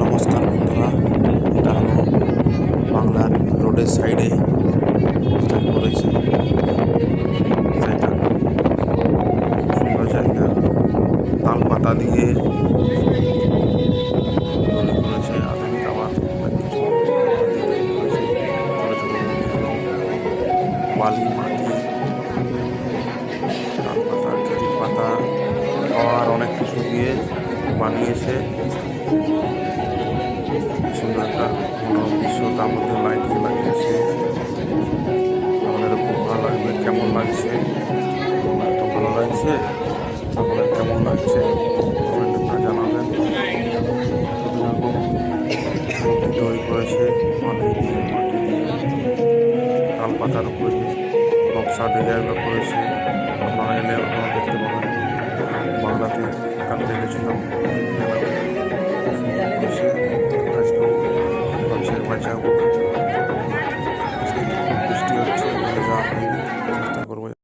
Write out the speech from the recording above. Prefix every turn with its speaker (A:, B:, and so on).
A: নমস্কার বন্ধুরা, এটা হলো বাংলার রোডের সাইডে সুন্দর জায়গা তাল পাতা দিয়ে বালি মাটি তাল পাতা খেজুর পাতা আর অনেক কিছু দিয়ে বানিয়েছে। দৃশ্য তার মধ্যে লাইটিং লাগিয়েছে। আমাদের খুব ভালো লাগবে, কেমন লাগছে? তো ভালো লাগছে? আপনাদের কেমন লাগছে? কমেন্টে তা জানাবেন। তৈরি করেছে মাটি মাটি দিয়ে। তাল পাতার উপরে নকশা ডিজাইনও করেছে, আপনারা এলে আপনারা দেখতে পাবেন। বাংলাতে কাজে দেখেছিলাম। Farewell.